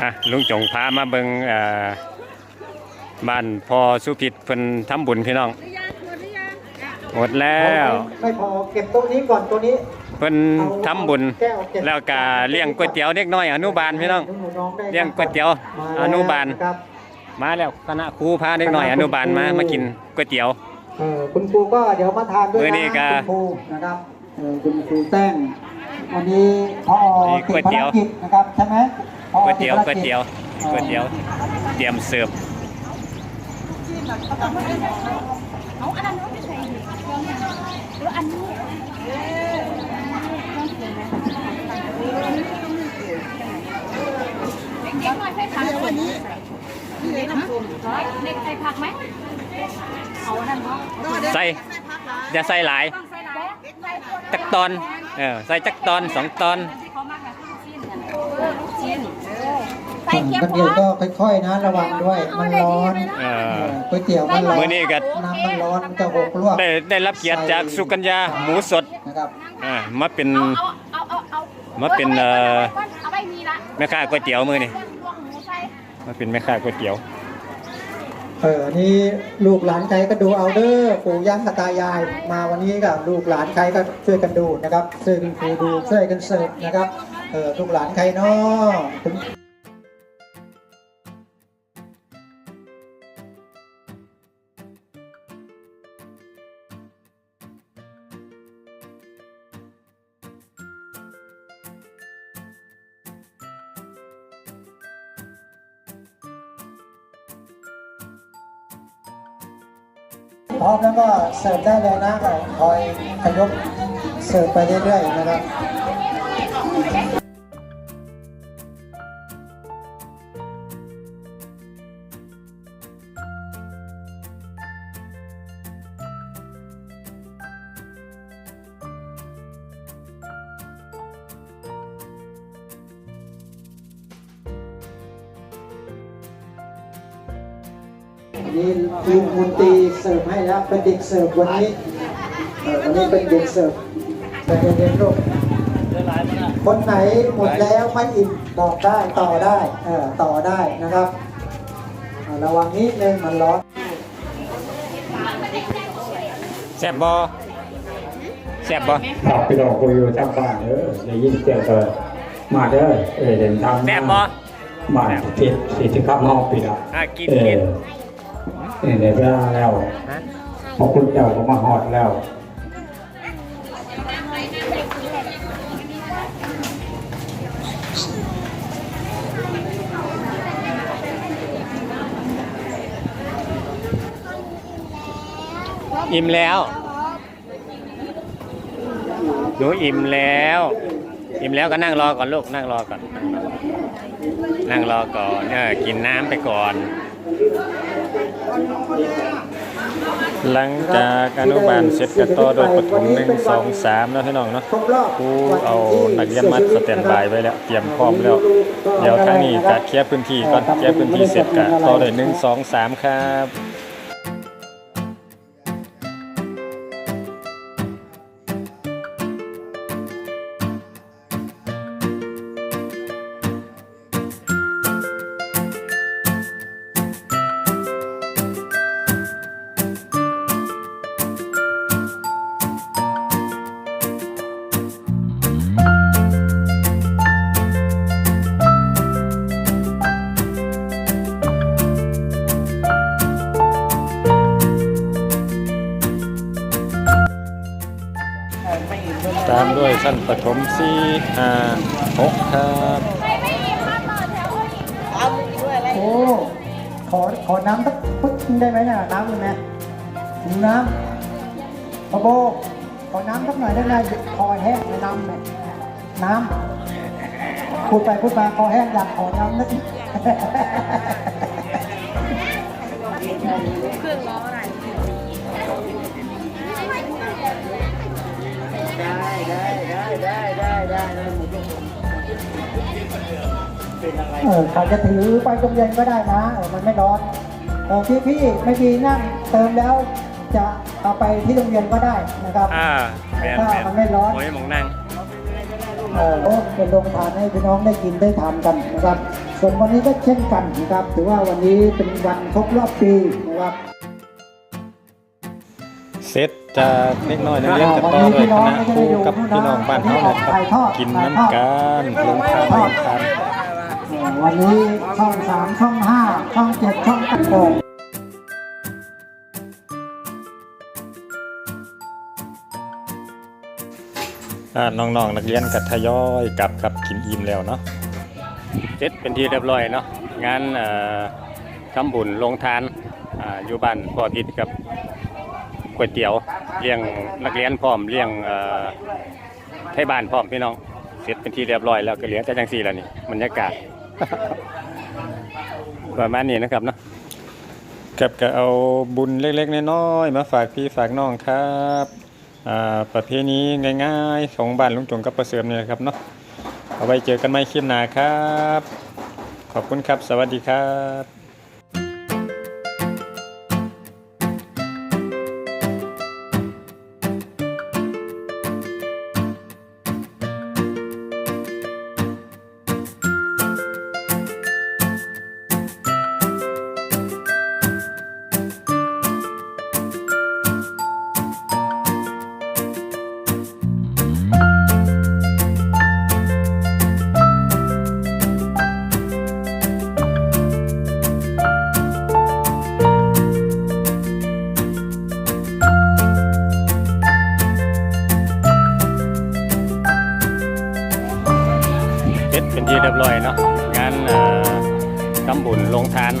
อะลุงจงพามาเบิงเอ่อบ้านพอสุพิษเพิ่นทำบุญพี่น้อง หมดแล้วไม่พอเก็บตรงนี้ก่อนตัวนี้ เพิ่นทำบุญแก้วเก็บแล้วก็เลี้ยงก๋วยเตี๋ยวเด็กน้อยอนุบาลพี่น้องหนูๆได้เลี้ยงก๋วยเตี๋ยวมอนุบาลครับมาแล้วคณะครูพาเด็กน้อยอนุบาลมามากินก๋วยเตี๋ยวเออคุณครูก็เดี๋ยวมาทานด้วยมื้อนะนี้ก็คุณครูนะครับเออคุณครูแต้งวันนี้พอมีติดก๋วยภาเตี๋รยวกิจนะครับใช่ไหมผอ ก๋วยเตี๋ยวติดก๋วยภารกิจเตี๋ยวก๋วยเตี๋ยว เตรียมเสิร์ฟเอาอันนั้นเอาไปใส่ดิหรืออันนี้เด็กๆหน่อยใส่ผักวันนี้เด็กน้ำส้มเด็กใส่ผักไหมเอาอันนั้นเนาะใส่อย่าใส่หลายต้องใส่หลายใส่ตัวจักตอนเออใส่จักตอนสองตอน ที่เขามากกับลูกชิ้นกันลูกชิ้นใส่ส่วนเค็มกันเดียวก็ค่อยๆนะ ระวังด้วย มันร้อนเอเอออก๋วยเตี๋ยวมันร้อนมื้อนี้ก็น้ำมันร้อนมันจะหกลวกได้ได้รับเกียรติจากสุกัญญาหมูสดนะครับอ่ามาเป็นเอาเอาเอาเอามาเป็นเอ่อเอาไปมีละแม่ค้าก๋วยเตี๋ยวมื้อนี่ลวกหมูใส่มาเป็นแม่ค้าก๋วยเตี๋ยว เออนี่ลูกหลานใครก็ดูเอาเด้อปู่ย่าตายาย มาวันนี้กับลูกหลานใครก็ช่วยกันดูนะครับช่วยกันครูดูช่วยกันเสิร์ฟนะครับเออลูกหลานใครเนาะ พร้อมแล้วก็เสิร์ฟได้เลยนะคอยขยบเสิร์ฟไปเรื่อยๆนะครับ นี่ทีมมุนตรีเสิร์ฟให้แล้วเป็นเด็กเสิร์ฟวันนี้เออวันนี้เป็นเด็กเสิร์ฟใจเย็นๆลูกคนไหนหมดแล้วไม่อิ่มบอกได้ต่อได้เออต่อได้นะครับเออระวังนิดนึงมันร้อนแซ่บบ่แซ่บบ่ครับพี่น้องคุยอยู่ทางบ้านเออได้ยินเสียงเออมาเด้อเออเดินทางแซ่บบ่บ้านผิดสิทธิภาพนอกปีละอะกินเอกิน อเออในเวลาแล้วพอคุณเจ้าก็มาฮอดแล้วอิ่มแล้ว หนูอิ่มแล้ว อิ่มแล้วก็นั่งรอก่อนลูกนั่งรอก่อน นั่งรอก่อนเออกินน้ำไปก่อน หลังจากอนุบาลเสร็จก็ต่อโดยปฐมหนึ่งสองสามเนาะพี่น้องเนาะครูเอานักเรียนมัดสแตนบายไว้แล้วเตรียมพร้อมแล้ว เดี๋ยวครั้งนี้จะเคลียร์พื้นที่ก่อนเคลียร์พื้นที่เสร็จก็ต่อเลยหนึ่งสองสามครับ ชั้นปฐมสี่ห้าหกครับโอ้ขอขอน้ำสักปึ๊กได้ไหมน่ะน้ำเลยไหมถุงน้ำพอโบขอน้ำสักหน่อยได้ไหมคอแห้งเลยน้ำเนี่ยน้ำพูดไปพูดมาคอแห้งอยากขอน้ำนิดเออ เขาจะถือไปโรงเรียนก็ได้นะเออมันไม่ร้อนเออพี่พี่ไม่มีนั่งเติมแล้วจะเอาไปที่โรงเรียนก็ได้นะครับอ่าแมนถ้าแมนมันไม่ร้อนโอ้ยหมองนั่งเออเป็นโรงทานให้พี่น้องได้กินได้ทานกันนะครับ ส่วนวันนี้ก็เช่นกันนะครับ ถือว่าวันนี้เป็นวันครบรอบปีนะครับ เซตจะเล็กน้อยนักเรียนกันต่อด้วยคณะครูกับพี่น้องบ้านเฮานะครับ กินน้ำกันลงทานลงทานวันนี้ช่องสามช่องห้าช่องเจ็ดช่องแปดอ่าน้องๆนักเรียนกับทยอยกลับกับกินอิ่มแล้วเนาะเสร็จเป็นที่เรียบร้อยเนาะงานทำบุญลงทานออยู่บ้านพอทิศกับ ก๋วยเตี๋ยวเลี้ยงนักเรียนพร้อมเลี้ยงไทยบ้านพร้อมพี่น้องเสร็จเป็นที่เรียบร้อยแล้วก็เหลือแต่จังสี่แล้วนี่บรรยากาศประมาณนี้นะครับเนาะกับก็เอาบุญเล็กๆน้อยๆมาฝากพี่ฝากน้องครับอ่าประเพณีง่ายๆของบ้านลุงจงกับประเสริมนี่แหละครับเนาะเอาไว้เจอกันใหม่คลิปหน้าครับ ขอบคุณครับ สวัสดีครับ ที่เรียบร้อยเนาะงานทำบุญลงทาน